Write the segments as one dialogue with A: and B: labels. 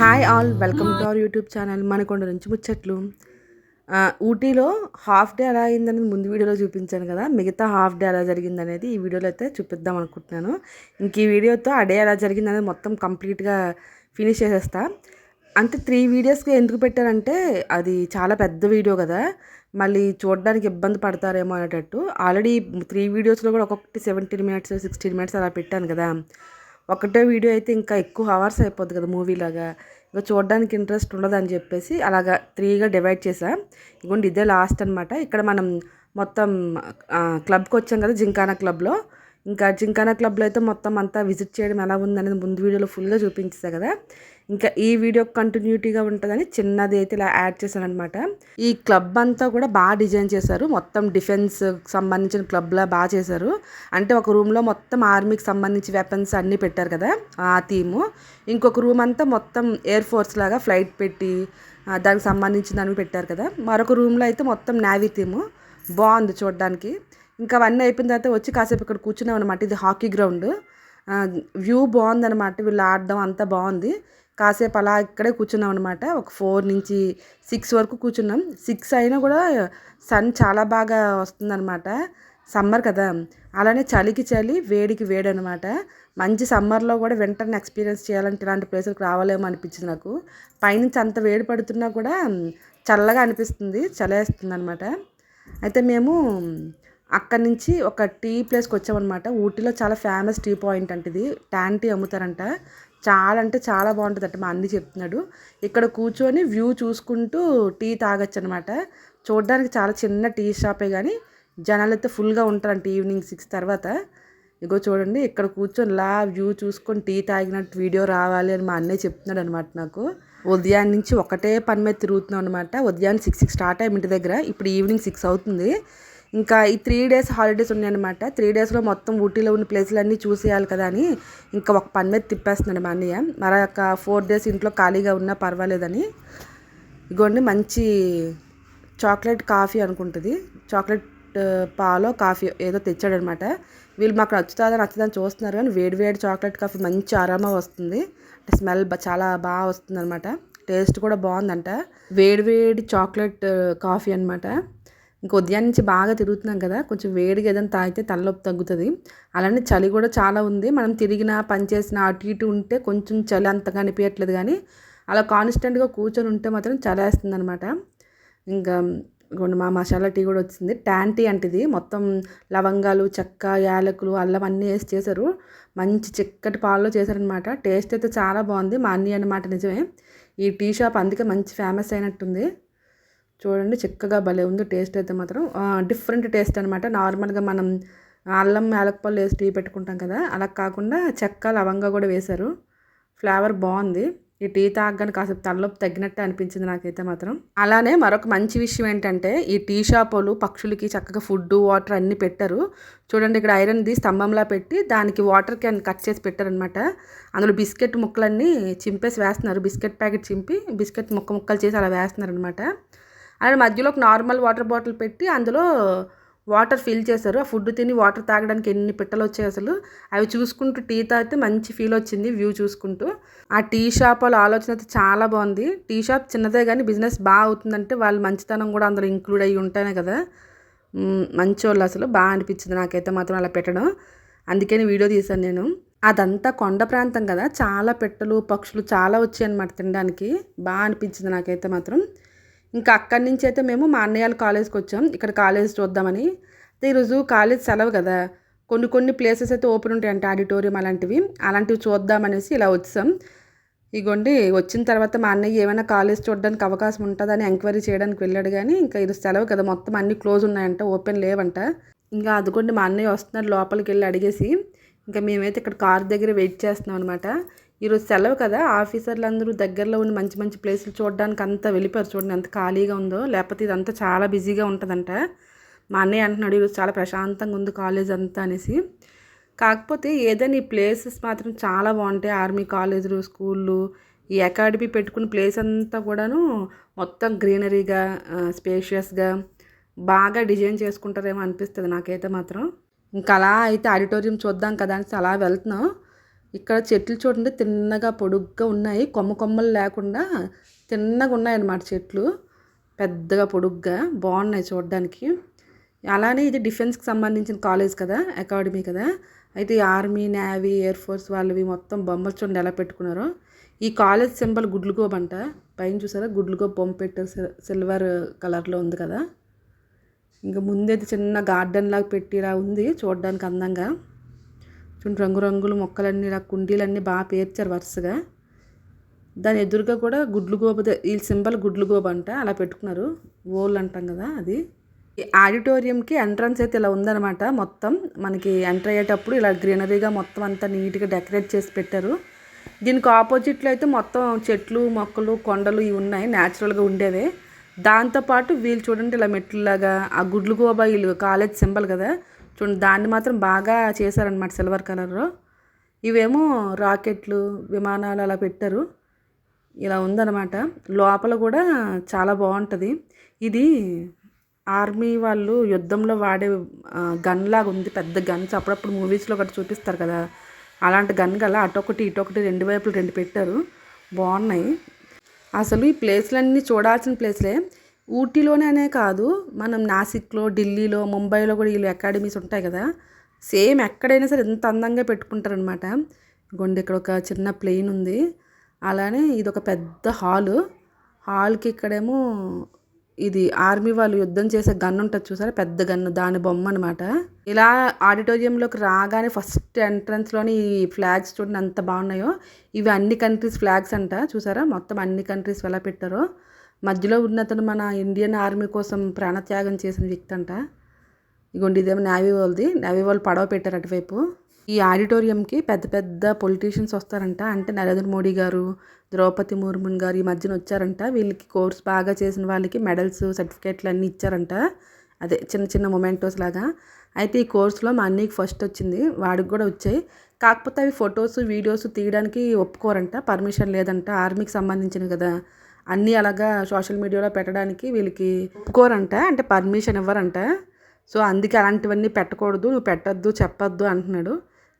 A: Hi all welcome to our YouTube channel Manakonda నుంచి ముచ్చట్లు. ఊటీలో హాఫ్ డే ఎలా అయిందనేది ముందు వీడియోలో చూపించాను కదా మిగతా హాఫ్ డే ఎలా జరిగిందనేది ఈ వీడియోలో అయితే చూపిద్దాం అనుకుంటున్నాను. ఇంక ఈ వీడియోతో ఆ డే ఎలా జరిగిందనేది మొత్తం కంప్లీట్గా ఫినిష్ చేసేస్తా. అంటే త్రీ వీడియోస్కి ఎందుకు పెట్టారంటే అది చాలా పెద్ద వీడియో కదా మళ్ళీ చూడడానికి ఇబ్బంది పడతారేమో అనేటట్టు. ఆల్రెడీ త్రీ వీడియోస్లో కూడా ఒక్కొక్కటి సెవెంటీన్ మినిట్స్ సిక్స్టీన్ మినిట్స్ అలా పెట్టాను కదా. ఒకటే వీడియో అయితే ఇంకా ఎక్కువ అవర్స్ అయిపోద్ది కదా మూవీ లాగా. ఇంకా చూడడానికి ఇంట్రెస్ట్ ఉండదని చెప్పేసి అలాగా త్రీగా డివైడ్ చేసా ఇగోండి ఇదే లాస్ట్ అనమాట ఇక్కడ మనం మొత్తం క్లబ్కి వచ్చాం కదా జింకానా క్లబ్లో ఇంకా జింకానా క్లబ్లో అయితే మొత్తం అంతా విజిట్ చేయడం ఎలా ఉందనేది ముందు వీడియోలో ఫుల్గా చూపించేసా కదా. ఇంకా ఈ వీడియో కంటిన్యూటీగా ఉంటుందని చిన్నది అయితే ఇలా యాడ్ చేశాను అనమాట ఈ క్లబ్ అంతా కూడా బాగా డిజైన్ చేశారు. మొత్తం డిఫెన్స్ సంబంధించిన క్లబ్లా బాగా చేశారు. అంటే ఒక రూమ్లో మొత్తం ఆర్మీకి సంబంధించి వెపన్స్ అన్నీ పెట్టారు కదా ఆ థీము. ఇంకొక రూమ్ అంతా మొత్తం ఎయిర్ ఫోర్స్ లాగా ఫ్లైట్ పెట్టి దానికి సంబంధించిన దాన్ని పెట్టారు కదా. మరొక రూమ్లో అయితే మొత్తం నేవీ థీము. బాగుంది చూడడానికి. ఇంకా అవన్నీ అయిపోయిన తర్వాత వచ్చి కాసేపు ఇక్కడ కూర్చున్నాం అనమాట ఇది హాకీ గ్రౌండ్. వ్యూ బాగుందనమాట వీళ్ళు ఆడడం అంతా బాగుంది. కాసేపు అలా ఇక్కడే కూర్చున్నాం అనమాట ఒక ఫోర్ నుంచి సిక్స్ వరకు కూర్చున్నాం. సిక్స్ అయినా కూడా సన్ చాలా బాగా వస్తుందన్నమాట. సమ్మర్ కదా. అలానే చలికి చలి వేడికి వేడి అనమాట మంచి సమ్మర్లో కూడా వింటర్ని ఎక్స్పీరియన్స్ చేయాలంటే ఇలాంటి ప్లేసులకు రావాలేమో అనిపించింది నాకు. పైనుంచి అంత వేడి పడుతున్నా కూడా చల్లగా అనిపిస్తుంది. చలేస్తుంది అనమాట అయితే మేము అక్కడి నుంచి ఒక టీ ప్లేస్కి వచ్చామన్నమాట. ఊటీలో చాలా ఫేమస్ టీ పాయింట్ అంటే ఇది. ట్యాన్ టీ అమ్ముతారంట. చాలా అంటే చాలా బాగుంటుంది అంట మా అన్ని చెప్తున్నాడు. ఇక్కడ కూర్చొని వ్యూ చూసుకుంటూ టీ తాగొచ్చు అనమాట చూడడానికి చాలా చిన్న టీ షాపే కానీ జనాలు అయితే ఫుల్గా ఉంటారంట ఈవినింగ్ సిక్స్ తర్వాత. ఇగో చూడండి ఇక్కడ కూర్చొని లా వ్యూ చూసుకొని టీ తాగినట్టు వీడియో రావాలి అని మా అన్నయ్య చెప్తున్నాడు అనమాట నాకు. ఉదయాన్నే నుంచి ఒకటే పని మీద తిరుగుతున్నాం అనమాట ఉదయాన్నే సిక్స్కి స్టార్ట్ అయ్యి ఇంటి దగ్గర. ఇప్పుడు ఈవినింగ్ సిక్స్ అవుతుంది. ఇంకా ఈ త్రీ డేస్ హాలిడేస్ ఉన్నాయన్నమాట. త్రీ డేస్లో మొత్తం ఊటీలో ఉన్న ప్లేసులన్నీ చూసేయాలి కదా అని ఇంకా ఒక పని మీద తిప్పేస్తున్నాడు మా అన్నయ్య. మరొక ఫోర్ డేస్ ఇంట్లో ఖాళీగా ఉన్నా పర్వాలేదని. ఇగోండి మంచి చాక్లెట్ కాఫీ అనుకుంటుంది. చాక్లెట్ పాలో కాఫీ ఏదో తెచ్చాడనమాట వీళ్ళు మాకు నచ్చుతుందా నచ్చుతుందని చూస్తున్నారు కానీ వేడి వేడి చాక్లెట్ కాఫీ మంచి ఆరామా వస్తుంది. అంటే స్మెల్ చాలా బాగా వస్తుంది అనమాట టేస్ట్ కూడా బాగుందంట. వేడి వేడి చాక్లెట్ కాఫీ అనమాట ఇంక ఉదయం నుంచి బాగా తిరుగుతున్నాం కదా కొంచెం వేడిగా ఏదైనా తాగితే తలనొప్పి తగ్గుతుంది. అలానే చలి కూడా చాలా ఉంది. మనం తిరిగినా పనిచేసినా అటు ఇటు ఉంటే కొంచెం చలి అంతగా అనిపించట్లేదు కానీ అలా కాన్స్టెంట్గా కూర్చొని ఉంటే మాత్రం చలేస్తుంది అనమాట ఇంకా మా మసాలా టీ కూడా వచ్చింది. ట్యాన్ టీ అంటే ఇది మొత్తం లవంగాలు చెక్క యాలకులు అల్లం అన్నీ వేసి చేశారు. మంచి చిక్కటి పాలలో చేశారనమాట టేస్ట్ అయితే చాలా బాగుంది. మా అన్నీ అనమాట నిజమే. ఈ టీ షాప్ అందుకే మంచి ఫేమస్ అయినట్టుంది. చూడండి చిక్కగా భలే ఉంది. టేస్ట్ అయితే మాత్రం డిఫరెంట్ టేస్ట్ అనమాట నార్మల్గా మనం అల్లం యాలకపల్లి వేసి టీ పెట్టుకుంటాం కదా అలా కాకుండా చెక్క లవంగా కూడా వేశారు. ఫ్లేవర్ బాగుంది. ఈ టీ తాగగానే కాసేపు తలలోపు తగ్గినట్టు అనిపించింది నాకైతే మాత్రం. అలానే మరొక మంచి విషయం ఏంటంటే ఈ టీ షాప్ వాళ్ళు పక్షులకి చక్కగా ఫుడ్ వాటర్ అన్నీ పెట్టారు. చూడండి ఇక్కడ ఐరన్ది స్తంభంలా పెట్టి దానికి వాటర్ క్యాన్ కట్ చేసి పెట్టారనమాట అందులో బిస్కెట్ ముక్కలన్నీ చింపేసి వేస్తున్నారు. బిస్కెట్ ప్యాకెట్ చింపి బిస్కెట్ ముక్క ముక్కలు చేసి అలా వేస్తున్నారు అండ్ మధ్యలో ఒక నార్మల్ వాటర్ బాటిల్ పెట్టి అందులో వాటర్ ఫిల్ చేశారు. ఆ ఫుడ్ తిని వాటర్ తాగడానికి ఎన్ని పిట్టలు వచ్చాయి అసలు? అవి చూసుకుంటూ టీ తాగితే మంచి ఫీల్ వచ్చింది వ్యూ చూసుకుంటూ. ఆ టీ షాప్ వాళ్ళ ఆలోచన అయితే చాలా బాగుంది. టీ షాప్ చిన్నదే కానీ బిజినెస్ బాగా అవుతుందంటే వాళ్ళు మంచితనం కూడా అందులో ఇంక్లూడ్ అయ్యి ఉంటానే కదా. మంచి వాళ్ళు అసలు బాగా అనిపించింది నాకైతే మాత్రం అలా పెట్టడం. అందుకని వీడియో తీశాను నేను. అదంతా కొండ ప్రాంతం కదా. చాలా పెట్టలు పక్షులు చాలా వచ్చాయి అనమాట తినడానికి. బాగా అనిపించింది నాకైతే మాత్రం. ఇంకా అక్కడి నుంచి అయితే మేము మా అన్నయ్య వాళ్ళ కాలేజ్కి వచ్చాం. ఇక్కడ కాలేజ్ చూద్దామని. అయితే ఈరోజు కాలేజ్ సెలవు కదా. కొన్ని కొన్ని ప్లేసెస్ అయితే ఓపెన్ ఉంటాయి అంటే ఆడిటోరియం అలాంటివి. అలాంటివి చూద్దామనేసి ఇలా వచ్చాం. ఇగోండి వచ్చిన తర్వాత మా అన్నయ్య ఏమైనా కాలేజ్ చూడడానికి అవకాశం ఉంటుందని ఎంక్వైరీ చేయడానికి వెళ్ళాడు కానీ ఇంకా ఇది సెలవు కదా. మొత్తం అన్ని క్లోజ్ ఉన్నాయంట ఓపెన్ లేవంట. ఇంకా అదిగోండి మా అన్నయ్య వస్తున్నారు లోపలికి వెళ్ళి అడిగేసి. ఇంకా మేమైతే ఇక్కడ కార్ దగ్గర వెయిట్ చేస్తున్నాం అనమాట ఈరోజు సెలవు కదా ఆఫీసర్లు అందరూ దగ్గరలో ఉన్న మంచి మంచి ప్లేసులు చూడడానికి అంతా వెళ్ళిపోయారు చూడండి ఎంత ఖాళీగా ఉందో. లేకపోతే ఇదంతా చాలా బిజీగా ఉంటుందంట. మా అన్నయ్య అంటున్నాడు ఈరోజు చాలా ప్రశాంతంగా ఉంది కాలేజ్ అంతా అనేసి. కాకపోతే ఏదైనా ఈ ప్లేసెస్ మాత్రం చాలా బాగుంటాయి. ఆర్మీ కాలేజీలు స్కూళ్ళు ఈ అకాడమీ పెట్టుకున్న ప్లేస్ అంతా కూడాను మొత్తం గ్రీనరీగా స్పేషియస్గా బాగా డిజైన్ చేసుకుంటారేమో అనిపిస్తుంది నాకైతే మాత్రం. ఇంకా అలా అయితే ఆడిటోరియం చూద్దాం కదా అని అలా వెళ్తున్నాం. ఇక్కడ చెట్లు చూడండి తిన్నగా పొడుగ్గా ఉన్నాయి. కొమ్మ కొమ్మలు లేకుండా తిన్నగా ఉన్నాయన్నమాట చెట్లు. పెద్దగా పొడుగ్గా బాగున్నాయి చూడడానికి. అలానే ఇది డిఫెన్స్కి సంబంధించిన కాలేజ్ కదా అకాడమీ కదా. అయితే ఆర్మీ నేవీ ఎయిర్ ఫోర్స్ వాళ్ళవి మొత్తం బొమ్మలు చూడండి ఎలా పెట్టుకున్నారో. ఈ కాలేజ్ సింబల్ గుడ్లుగోబ్ అంట. పైన చూసారా? గుడ్లుగోబ్ బొమ్మ పెట్టారు సిల్వర్ కలర్లో ఉంది కదా. ఇంకా ముందైతే చిన్న గార్డెన్ లాగా పెట్టిరా ఉంది చూడడానికి అందంగా. చూడండి రంగురంగుల మొక్కలన్నీ ఇలా కుండీలన్నీ బాగా పేర్చారు వరుసగా. దాని ఎదురుగా కూడా గుడ్లు గోబ ఈ సింబల్ గుడ్లు గోబ అంట అలా పెట్టుకున్నారు. ఓల్ అంటాం కదా అది. ఈ ఆడిటోరియంకి ఎంట్రన్స్ అయితే ఇలా ఉందన్నమాట మొత్తం. మనకి ఎంటర్ అయ్యేటప్పుడు ఇలా గ్రీనరీగా మొత్తం అంతా నీట్గా డెకరేట్ చేసి పెట్టారు. దీనికి ఆపోజిట్లో అయితే మొత్తం చెట్లు మొక్కలు కొండలు ఇవి ఉన్నాయి న్యాచురల్గా ఉండేవే. దాంతోపాటు వీళ్ళు చూడండి ఇలా మెట్లులాగా ఆ గుడ్లు గోబా వీళ్ళు కాలేజ్ సింబల్ కదా చూడండి దాన్ని మాత్రం బాగా చేశారనమాట సిల్వర్ కలర్లో. ఇవేమో రాకెట్లు విమానాలు అలా పెట్టారు. ఇలా ఉందన్నమాట. లోపల కూడా చాలా బాగుంటుంది. ఇది ఆర్మీ వాళ్ళు యుద్ధంలో వాడే గన్ లాగా ఉంది. పెద్ద గన్స్ అప్పుడప్పుడు మూవీస్లో ఒకటి చూపిస్తారు కదా. అలాంటి గన్ గల అటొకటి ఇటొకటి రెండు వైపులు రెండు పెట్టారు. బాగున్నాయి. అసలు ఈ ప్లేస్లన్నీ చూడాల్సిన ప్లేస్లే. ఊటీలోనే కాదు మనం నాసిక్లో ఢిల్లీలో ముంబైలో కూడా వీళ్ళు అకాడమీస్ ఉంటాయి కదా. సేమ్ ఎక్కడైనా సరే ఎంత అందంగా పెట్టుకుంటారనమాట గొండి ఇక్కడ ఒక చిన్న ప్లేన్ ఉంది. అలానే ఇది ఒక పెద్ద హాలు. హాల్కి ఇక్కడేమో ఇది ఆర్మీ వాళ్ళు యుద్ధం చేసే గన్ ఉంటుంది చూసారా? పెద్ద గన్ను దాని బొమ్మ అనమాట ఇలా ఆడిటోరియంలోకి రాగానే ఫస్ట్ ఎంట్రన్స్లోని ఈ ఫ్లాగ్స్ చూడండి ఎంత బాగున్నాయో. ఇవి అన్ని కంట్రీస్ ఫ్లాగ్స్ అంట చూసారా? మొత్తం అన్ని కంట్రీస్ ఎలా పెట్టారో. మధ్యలో ఉన్నతను మన ఇండియన్ ఆర్మీ కోసం ప్రాణత్యాగం చేసిన వ్యక్తి అంట ఇగోండి ఇదేమో నేవీ వాళ్ళది. నేవీ వాళ్ళు పడవ పెట్టారు అటువైపు. ఈ ఆడిటోరియంకి పెద్ద పెద్ద పొలిటీషియన్స్ వస్తారంట. అంటే నరేంద్ర మోడీ గారు ద్రౌపది ముర్మున్ గారు ఈ మధ్యన వచ్చారంట. వీళ్ళకి కోర్స్ బాగా చేసిన వాళ్ళకి మెడల్స్ సర్టిఫికేట్లు అన్నీ ఇచ్చారంట. అదే చిన్న చిన్న మొమెంటోస్ లాగా. అయితే ఈ కోర్సులో మా అన్నయ్యకి ఫస్ట్ వచ్చింది. వాడికి కూడా వచ్చాయి. కాకపోతే అవి ఫొటోస్ వీడియోస్ తీయడానికి ఒప్పుకోరంట. పర్మిషన్ లేదంట. ఆర్మీకి సంబంధించినవి కదా. అన్నీ అలాగా సోషల్ మీడియాలో పెట్టడానికి వీళ్ళకి ఒప్పుకోరంట అంటే పర్మిషన్ ఇవ్వరంట. సో అందుకే అలాంటివన్నీ పెట్టకూడదు నువ్వు పెట్టద్దు చెప్పొద్దు అంటున్నాడు.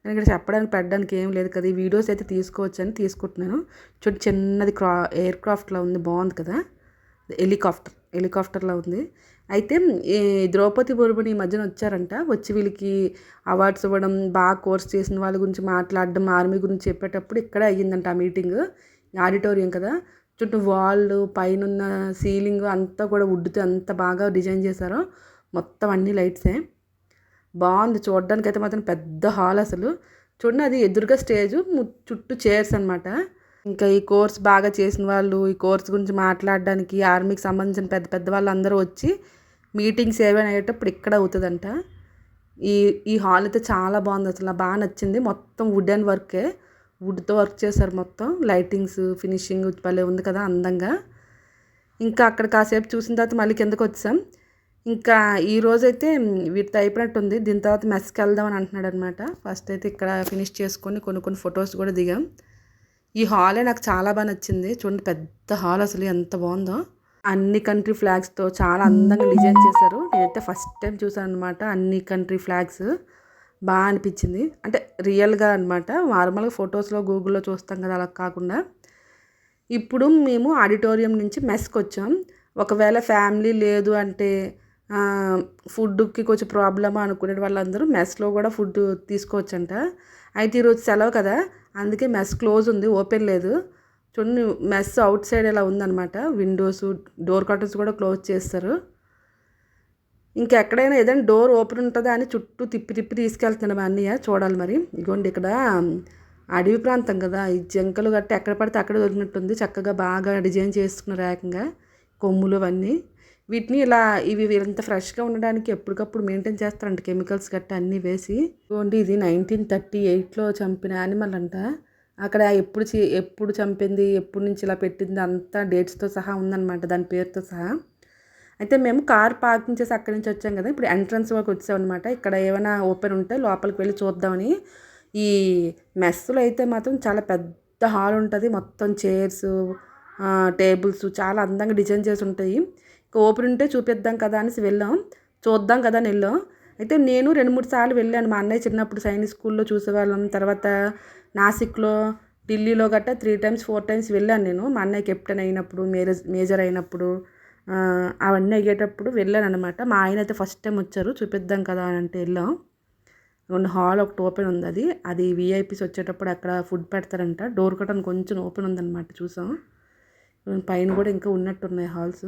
A: నేను ఇక్కడ చెప్పడానికి పెట్టడానికి ఏం లేదు కదా. ఈ వీడియోస్ అయితే తీసుకోవచ్చని తీసుకుంటున్నాను. చూడు చిన్నది క్రా ఎయిర్ క్రాఫ్ట్లో ఉంది బాగుంది కదా. హెలికాప్టర్ హెలికాప్టర్లో ఉంది. అయితే ఈ ద్రౌపది ముర్ముని ఈ మధ్యన వచ్చారంట. వచ్చి వీళ్ళకి అవార్డ్స్ ఇవ్వడం బాగా కోర్స్ చేసిన వాళ్ళ గురించి మాట్లాడడం ఆర్మీ గురించి చెప్పేటప్పుడు ఇక్కడే అయ్యిందంట ఆ మీటింగ్. ఆడిటోరియం కదా. చుట్టూ వాల్ పైన సీలింగ్ అంతా కూడా వుడ్తో అంత బాగా డిజైన్ చేశారో మొత్తం అన్ని లైట్సే. బాగుంది చూడడానికి అయితే మాత్రం పెద్ద హాల్ అసలు. చూడండి అది ఎదురుగా స్టేజ్ చుట్టూ చైర్స్ అనమాట ఇంకా ఈ కోర్స్ బాగా చేసిన వాళ్ళు ఈ కోర్స్ గురించి మాట్లాడడానికి ఆర్మీకి సంబంధించిన పెద్ద పెద్ద వాళ్ళు అందరూ వచ్చి మీటింగ్స్ ఏమైనా అయ్యేటప్పుడు ఇక్కడ అవుతుందంట. ఈ ఈ హాల్ అయితే చాలా బాగుంది అసలు బాగా నచ్చింది. మొత్తం వుడ్ అండ్ వర్కే. వుడ్తో వర్క్ చేశారు మొత్తం. లైటింగ్స్ ఫినిషింగ్ భలే ఉంది కదా అందంగా. ఇంకా అక్కడ కాసేపు చూసిన తర్వాత మళ్ళీ కిందకు వచ్చాం. ఇంకా ఈ రోజైతే వీటితో అయిపోయినట్టుంది. దీని తర్వాత మెస్కి వెళ్దాం అని అంటున్నాడు అనమాట ఫస్ట్ అయితే ఇక్కడ ఫినిష్ చేసుకొని కొన్ని కొన్ని ఫొటోస్ కూడా దిగాం. ఈ హాలే నాకు చాలా బాగా నచ్చింది. చూడండి పెద్ద హాల్ అసలు ఎంత బాగుందో. అన్ని కంట్రీ ఫ్లాగ్స్తో చాలా అందంగా డిజైన్ చేశారు. నేనైతే ఫస్ట్ టైం చూసాను అనమాట అన్ని కంట్రీ ఫ్లాగ్స్. బాగా అనిపించింది. అంటే రియల్గా అనమాట నార్మల్గా ఫొటోస్లో గూగుల్లో చూస్తాం కదా అలా కాకుండా. ఇప్పుడు మేము ఆడిటోరియం నుంచి మెస్కి వచ్చాం. ఒకవేళ ఫ్యామిలీ లేదు అంటే ఫుడ్కి కొంచెం ప్రాబ్లమ్ అనుకునే వాళ్ళందరూ మెస్లో కూడా ఫుడ్ తీసుకోవచ్చంట. అయితే ఈరోజు సెలవు కదా. అందుకే మెస్ క్లోజ్ ఉంది ఓపెన్ లేదు. చూడండి మెస్ అవుట్ సైడ్ ఇలా ఉందన్నమాట. విండోస్ డోర్ కర్టన్స్ కూడా క్లోజ్ చేస్తారు. ఇంకెక్కడైనా ఏదైనా డోర్ ఓపెన్ ఉంటుందా అని చుట్టూ తిప్పి తిప్పి తీసుకెళ్తున్నాడు మా అన్నయ్య చూడాలి మరి. ఇగోండి ఇక్కడ అడవి ప్రాంతం కదా. ఈ జంకలు గట్టి ఎక్కడ పడితే అక్కడ దొరికినట్టుంది చక్కగా బాగా డిజైన్ చేసుకున్నారు ఏకంగా కొమ్ములు అవన్నీ. వీటిని ఇలా ఇవి ఇంత ఫ్రెష్గా ఉండడానికి ఎప్పటికప్పుడు మెయింటైన్ చేస్తారంట కెమికల్స్ గట్ట అన్నీ వేసి. ఇదిగోండి ఇది నైన్టీన్ థర్టీ ఎయిట్లో చంపిన యానిమల్ అంట. అక్కడ ఎప్పుడు ఎప్పుడు చంపింది ఎప్పటి నుంచి ఇలా పెట్టింది అంతా డేట్స్తో సహా ఉందన్నమాట. దాని పేరుతో సహా. అయితే మేము కార్ పార్కింగ్ చేసి అక్కడి నుంచి వచ్చాం కదా ఇప్పుడు ఎంట్రన్స్ వరకు వచ్చామన్నమాట. ఇక్కడ ఏమైనా ఓపెన్ ఉంటే లోపలికి వెళ్ళి చూద్దామని. ఈ మెస్సులో అయితే మాత్రం చాలా పెద్ద హాల్ ఉంటుంది మొత్తం చైర్స్ టేబుల్స్ చాలా అందంగా డిజైన్ చేసి ఉంటాయి. ఓపెన్ ఉంటే చూపిద్దాం కదా అనేసి వెళ్ళాం. చూద్దాం కదా అని వెళ్ళాం. అయితే నేను రెండు మూడు సార్లు వెళ్ళాను మా అన్నయ్య చిన్నప్పుడు సైనిక్ స్కూల్లో చూసేవాళ్ళం. తర్వాత నాసిక్లో ఢిల్లీలో గట్టా త్రీ టైమ్స్ ఫోర్ టైమ్స్ వెళ్ళాను నేను. మా అన్నయ్య కెప్టెన్ అయినప్పుడు మేరేజ్ మేజర్ అయినప్పుడు. అవన్నీ అయ్యేటప్పుడు వెళ్ళాను అనమాట మా ఆయన అయితే ఫస్ట్ టైం వచ్చారు చూపిద్దాం కదా అని అంటే వెళ్ళాం. రెండు హాల్ ఒకటి ఓపెన్ ఉంది అది. అది విఐపీస్ వచ్చేటప్పుడు అక్కడ ఫుడ్ పెడతారంట. డోర్ కటన్ కొంచెం ఓపెన్ ఉందన్నమాట చూసాం. పైన కూడా ఇంకా ఉన్నట్టున్నాయి హాల్స్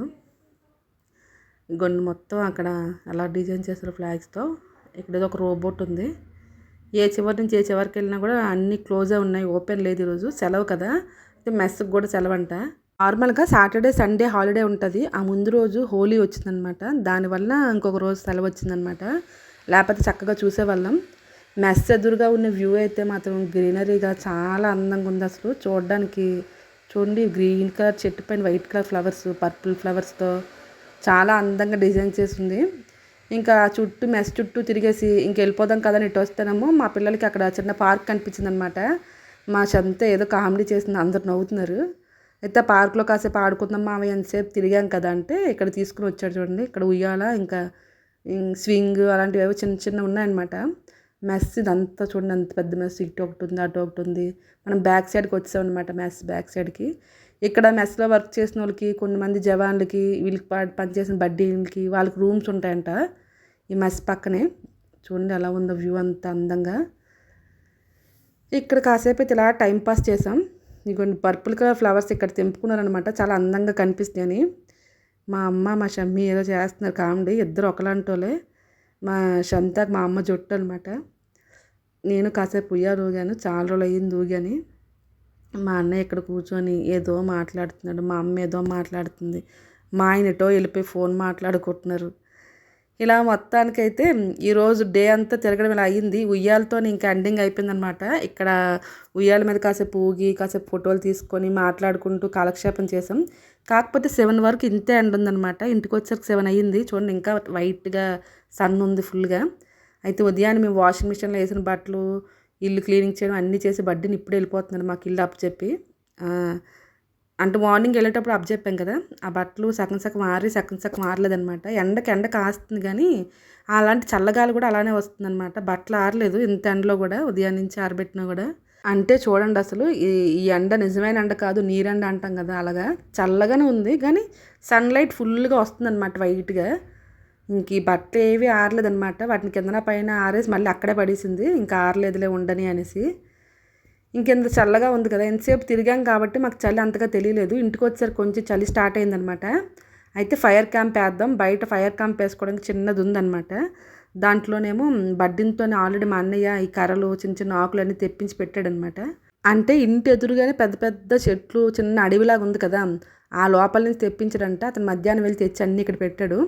A: గొన్ను మొత్తం అక్కడ అలా డిజైన్ చేస్తారు ఫ్లాగ్స్తో ఇక్కడ ఏదో ఒక రోబోట్ ఉంది. ఏ చివరి నుంచి ఏ చివరికి వెళ్ళినా కూడా అన్నీ క్లోజే ఉన్నాయి. ఓపెన్ లేదు ఈరోజు. సెలవు కదా. అయితే మెస్కి కూడా సెలవు అంట నార్మల్గా సాటర్డే సండే హాలిడే ఉంటుంది. ఆ ముందు రోజు హోలీ వచ్చిందనమాట. దానివల్ల ఇంకొక రోజు సెలవు వచ్చిందనమాట. లేకపోతే చక్కగా చూసేవాళ్ళం. మెస్ ఎదురుగా ఉన్న వ్యూ అయితే మాత్రం గ్రీనరీగా చాలా అందంగా ఉంది అసలు. చూడడానికి చూడండి గ్రీన్ కలర్ చెట్టు పైన వైట్ కలర్ ఫ్లవర్స్ పర్పుల్ ఫ్లవర్స్తో చాలా అందంగా డిజైన్ చేసింది. ఇంకా చుట్టూ మెస్ చుట్టూ తిరిగేసి ఇంక వెళ్ళిపోదాం కదా అని ఇటు వస్తేనేమో మా పిల్లలకి అక్కడ చిన్న పార్క్ కనిపించింది అనమాట మా చెంత ఏదో కామెడీ చేసింది అందరు నవ్వుతున్నారు. అయితే పార్క్లో కాసేపు ఆడుకుందాం మావయ్య ఎంతసేపు తిరిగాం కదా అంటే ఇక్కడ తీసుకుని వచ్చాడు చూడండి. ఇక్కడ ఉయ్యాల ఇంకా స్వింగ్ అలాంటివి ఏవో చిన్న చిన్న ఉన్నాయన్నమాట. మెస్ ఇదంతా చూడండి అంత పెద్ద మెస్. ఇటు ఒకటి ఉంది అటు ఒకటి ఉంది. మనం బ్యాక్ సైడ్కి వచ్చామన్నమాట మెస్ బ్యాక్ సైడ్కి. ఇక్కడ మెస్లో వర్క్ చేసిన వాళ్ళకి కొంతమంది జవాన్లకి వీళ్ళకి ప- పనిచేసిన బడ్డీలకి వాళ్ళకి రూమ్స్ ఉంటాయంట ఈ మెస్ పక్కనే. చూడండి ఎలా ఉందో వ్యూ అంత అందంగా. ఇక్కడ కాసేపు అయితే ఇలా టైం పాస్ చేసాం. ఇగోండి పర్పుల్ కలర్ ఫ్లవర్స్ ఇక్కడ తెంపుకున్నారనమాట. చాలా అందంగా కనిపిస్తాయి అని. మా అమ్మ మా షమ్మి ఏదో చేస్తున్నారు కామెడీ. ఇద్దరు ఒకలాంటోలే మా షంతాకి మా అమ్మ జుట్టు అనమాట నేను కాసేపు ఉయ్యాలు ఊగాను. చాలా రోజులు అయ్యింది ఊగాని. మా అన్నయ్య ఇక్కడ కూర్చొని ఏదో మాట్లాడుతున్నాడు. మా అమ్మ ఏదో మాట్లాడుతుంది. మా ఆయన ఎటో వెళ్ళిపోయి ఫోన్ మాట్లాడుకుంటున్నారు. ఇలా మొత్తానికైతే ఈరోజు డే అంతా తిరగడం ఇలా అయ్యింది ఉయ్యాలతో ఇంకా ఎండింగ్ అయిపోయిందనమాట ఇక్కడ ఉయ్యాల మీద కాసేపు ఊగి కాసేపు ఫోటోలు తీసుకొని మాట్లాడుకుంటూ కాలక్షేపం చేసాం. కాకపోతే సెవెన్ వరకు ఇంతే ఎండ్ ఉందనమాట ఇంటికి వచ్చేసరికి సెవెన్ అయ్యింది. చూడండి ఇంకా వైట్గా సన్ ఉంది ఫుల్గా అయితే ఉదయాన్నే మేము వాషింగ్ మిషన్లో వేసిన బట్టలు ఇల్లు క్లీనింగ్ చేయడం అన్నీ చేసి బడ్డీని ఇప్పుడే వెళ్ళిపోతున్నాడు మాకు ఇల్లు అప్పు చెప్పి అంటే మార్నింగ్ వెళ్ళేటప్పుడు అప్ చెప్పాం కదా ఆ బట్టలు సగం సగం ఆరి సగం సగం ఆరలేదనమాట ఎండకి ఎండ కాస్తుంది కానీ అలాంటి చల్లగాలి కూడా అలానే వస్తుందన్నమాట. బట్టలు ఆరలేదు ఇంత ఎండలో కూడా ఉదయం నుంచి ఆరబెట్టినా కూడా. అంటే చూడండి అసలు ఈ ఈ ఎండ నిజమైన ఎండ కాదు నీరెండ అంటాం కదా అలాగా. చల్లగానే ఉంది కానీ సన్లైట్ ఫుల్గా వస్తుందన్నమాట వైట్గా ఇంక ఈ బట్టలు ఏవి ఆరలేదన్నమాట. వాటిని కిందన పైన ఆరేసి మళ్ళీ అక్కడే పడేసింది. ఇంకా ఆరలేదులే ఉండని అనేసి. ఇంకెంత చల్లగా ఉంది కదా ఎంతసేపు తిరిగాం కాబట్టి మాకు చలి అంతగా తెలియలేదు. ఇంటికి వచ్చేసరికి కొంచెం చలి స్టార్ట్ అయిందనమాట. అయితే ఫైర్ క్యాంప్ వేద్దాం బయట ఫైర్ క్యాంప్ వేసుకోవడానికి చిన్నది ఉందన్నమాట దాంట్లోనేమో బడ్డింతోనే ఆల్రెడీ మా అన్నయ్య ఈ కర్రలు చిన్న చిన్న ఆకులు అన్నీ తెప్పించి పెట్టాడనమాట. అంటే ఇంటి ఎదురుగానే పెద్ద పెద్ద చెట్లు చిన్న అడవిలాగా ఉంది కదా ఆ లోపల నుంచి తెప్పించడంట. అతను మధ్యాహ్నం వెళ్ళి తెచ్చి అన్నీ ఇక్కడ పెట్టాడు.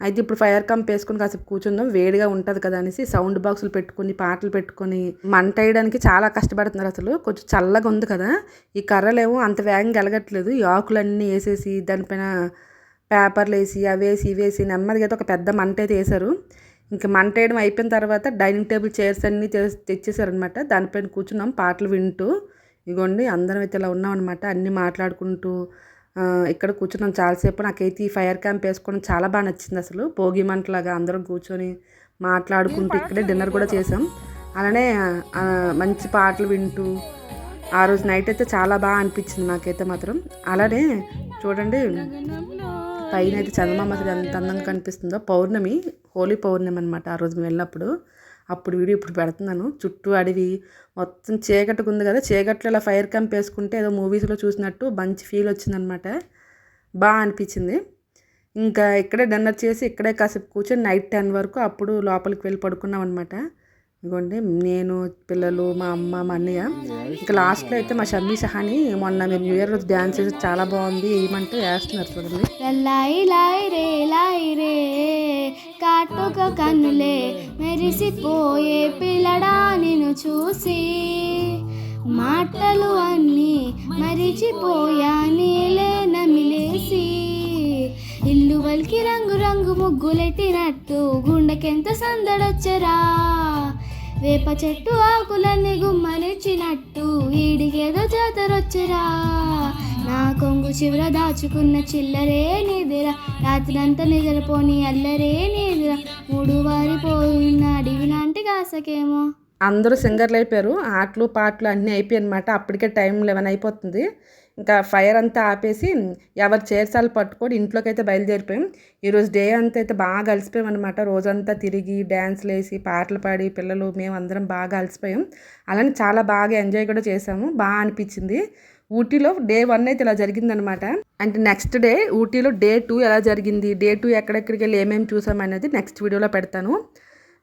A: అయితే ఇప్పుడు ఫైర్ కంప్ వేసుకొని కాసేపు కూర్చుందాం వేడిగా ఉంటుంది కదా అనేసి సౌండ్ బాక్సులు పెట్టుకొని పాటలు పెట్టుకొని మంట వేయడానికి చాలా కష్టపడుతున్నారు అసలు. కొంచెం చల్లగా ఉంది కదా. ఈ కర్రలేమో అంత వేగంగా ఎలగట్లేదు ఈ ఆకులన్నీ వేసేసి దానిపైన పేపర్లు వేసి అవి వేసి ఇవి వేసి నెమ్మదిగా అయితే ఒక పెద్ద మంట అయితే వేశారు. ఇంకా మంట వేయడం అయిపోయిన తర్వాత డైనింగ్ టేబుల్ చైర్స్ అన్నీ తె- తెచ్చేసారనమాట దానిపైన కూర్చున్నాం పాటలు వింటూ. ఇగోండి అందరం అయితే ఇలా ఉన్నాం అనమాట అన్నీ మాట్లాడుకుంటూ ఇక్కడ కూర్చున్నాం చాలాసేపు. నాకైతే ఈ ఫైర్ క్యాంప్ వేసుకోవడం చాలా బాగా నచ్చింది అసలు. భోగి మంటలాగా అందరం కూర్చొని మాట్లాడుకుంటూ ఇక్కడే డిన్నర్ కూడా చేసాం. అలానే మంచి పాటలు వింటూ ఆ రోజు నైట్ అయితే చాలా బాగా అనిపించింది నాకైతే మాత్రం. అలానే చూడండి పైన అయితే చందమామ అసలు ఎంత అందంగా కనిపిస్తుందో. పౌర్ణమి హోలీ పౌర్ణమి అనమాట ఆ రోజు మేము వెళ్ళినప్పుడు. అప్పుడు వీడియో ఇప్పుడు పెడుతున్నాను. చుట్టూ అడవి మొత్తం చీకటికి ఉంది కదా. చీకట్లో ఇలా ఫైర్ క్యాంప్ వేసుకుంటే ఏదో మూవీస్లో చూసినట్టు మంచి ఫీల్ వచ్చిందనమాట. బాగా అనిపించింది. ఇంకా ఇక్కడే డిన్నర్ చేసి ఇక్కడే కాసేపు కూర్చొని నైట్ టెన్ వరకు అప్పుడు లోపలికి వెళ్ళి పడుకున్నాం అనమాట ఇదిగోండి నేను పిల్లలు మా అమ్మ మా అన్నయ్య. ఇంకా లాస్ట్లో అయితే మా షమ్మి సహాని మొన్న మేము న్యూ ఇయర్ డ్యాన్స్ చేసి చాలా బాగుంది ఏమంటే వేస్తున్నారు చూడండి.
B: లాయి లాయి రే లాయి రే కాటుక కన్నులే మెరిసిపోయే పిల్లడా నిన్ను చూసి. మాటలు అన్నీ మరిచిపోయా నీలే నమిలేసి. ఇల్లు వల్కి రంగు రంగు ముగ్గులెట్టినట్టు గుండెకెంత సందడొచ్చరా? వేప చెట్టు ఆకులన్నీ గుమ్మనిచ్చినట్టు ఈడికేదో జాతరొచ్చరా. నా కొంగు చివర దాచుకున్న చిల్లరే నీదిరా. రాత్రంతా నిద్రపోని అల్లరే నీదిరా. మూడు వారిపోయిన అడివి లాంటి కాసకేమో.
A: అందరూ సింగర్లు అయిపోయారు. ఆటలు పాటలు అన్నీ అయిపోయాయి అనమాట అప్పటికే టైం లెవెన్ అయిపోతుంది. ఇంకా ఫైర్ అంతా ఆపేసి ఎవరి చేర్చాలు పట్టుకొని ఇంట్లోకి అయితే బయలుదేరిపోయాం ఈరోజు డే అంతా అయితే బాగా అలసిపోయాం అనమాట రోజంతా తిరిగి డ్యాన్స్లు వేసి పాటలు పాడి పిల్లలు మేము అందరం బాగా అలసిపోయాం. అలానే చాలా బాగా ఎంజాయ్ కూడా చేసాము బాగా అనిపించింది. ఊటీలో డే వన్ అయితే ఇలా జరిగిందనమాట అంటే నెక్స్ట్ డే ఊటీలో డే టూ ఎలా జరిగింది? డే టూ ఎక్కడెక్కడికి వెళ్ళి ఏమేమి చూసాం అనేది నెక్స్ట్ వీడియోలో పెడతాను.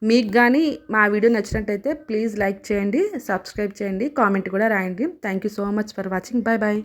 A: మీకు కానీ మా వీడియో నచ్చినట్టయితే ప్లీజ్ లైక్ చేయండి సబ్స్క్రైబ్ చేయండి కామెంట్ కూడా రాయండి. Thank you so much for watching. Bye bye